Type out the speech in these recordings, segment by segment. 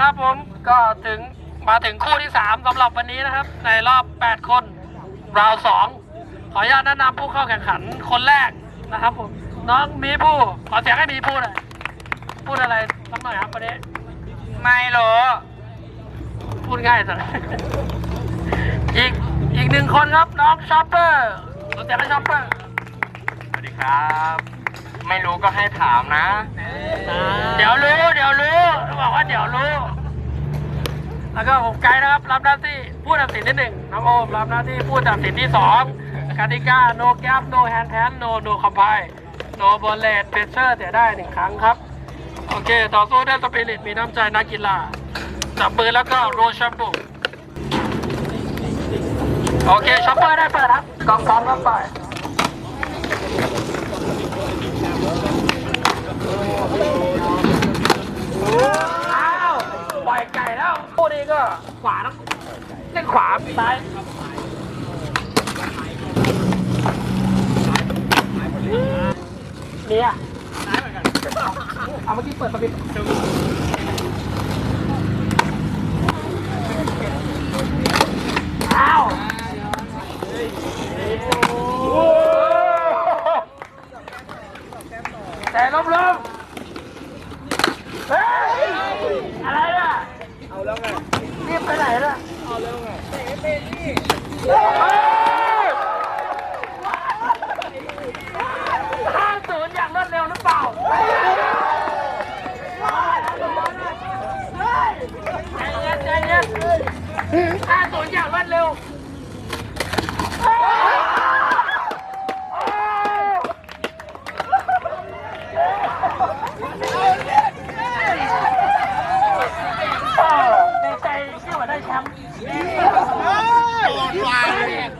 ครับผมก็ถึงมาถึงคู่ที่ 3สำหรับวันนี้นะครับ ในรอบ 8 คนราวสองขออนุญาตแนะนำผู้เข้าแข่งขันคนแรกนะครับผมน้องมีผู้ขอเสียงให้มีผู้หน่อยพูดอะไรสักหน่อยครับวันนี้ไม่รู้พูดง่ายจังอีกอีกหนึ่งคนครับน้องชอปเปอร์ขอเสียงให้ชอปเปอร์สวัสดีครับ ไม่รู้ก็ให้ถามนะ เดี๋ยวรู้เดี๋ยวรู้ต้อง บอกว่าเดี๋ยวรู้ แล้วก็ผมไกด์นะครับ รับหน้าที่ผู้ตัดสินที่หนึ่งน้องโอมรับหน้าที่ผู้ตัดสินที่สองกติกา no gap no hand hand no no compile no bullet pressure เสียได้หนึ่งครั้งครับ โอเค ต่อสู้ด้วยสปิริตมีน้ำใจนักกีฬาจับมือแล้วก็โรชัมบุโอเคช็อปเปอร์ได้เปิดครับกองซ้อมครับไปอ้าวปล่อยไก่แล้วคู่นี้ก็ ขวานะเล่นขวาซ้ายเนี่ยซ้ายเอนกันเอาเมื่อกี้เปิดประตูอ้าวแต่ล้มๆเฮ้ย อะไรอะ เอาแล้วไง รีบไปไหนล่ะเอาแล้วไงห้าศูนย์อย่างรวดเร็วหรือเปล่าใจเย็นใจเย็นห้าศูนย์อย่างรวดเร็ว ในใจเชื่อว่าได้แชมป์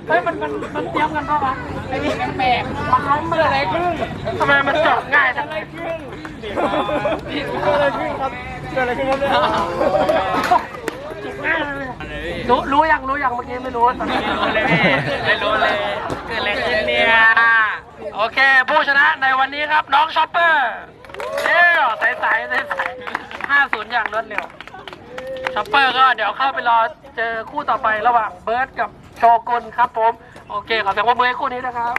เฮ้ยมันมันมันเตรียมกันป่าวะไอ้นี่แปลกมันมันอะไรขึ้นทำไมมันจบง่ายจังเลยขึ้นเกิดอะไรขึ้นครับเกิดอะไรขึ้นครับเนี่ยจบง่ายเลยรู้รู้ยังรู้ยังเมื่อกี้ไม่รู้ตอนนี้ไม่รู้เลยเกิดอะไรขึ้นเนี่ยโอเค ผู้ชนะในวันนี้ครับน้องช็อปเปอร์เอ้ยใสใสใสใสห้าศูนย์อย่างรวดเร็ว ช็อปเปอร์ก็เดี๋ยวเข้าไปรอเจอคู่ต่อไประหว่างเบิร์ดกับโชกุนครับผม โอเคขอแสดงว่ามือให้คู่นี้นะครับ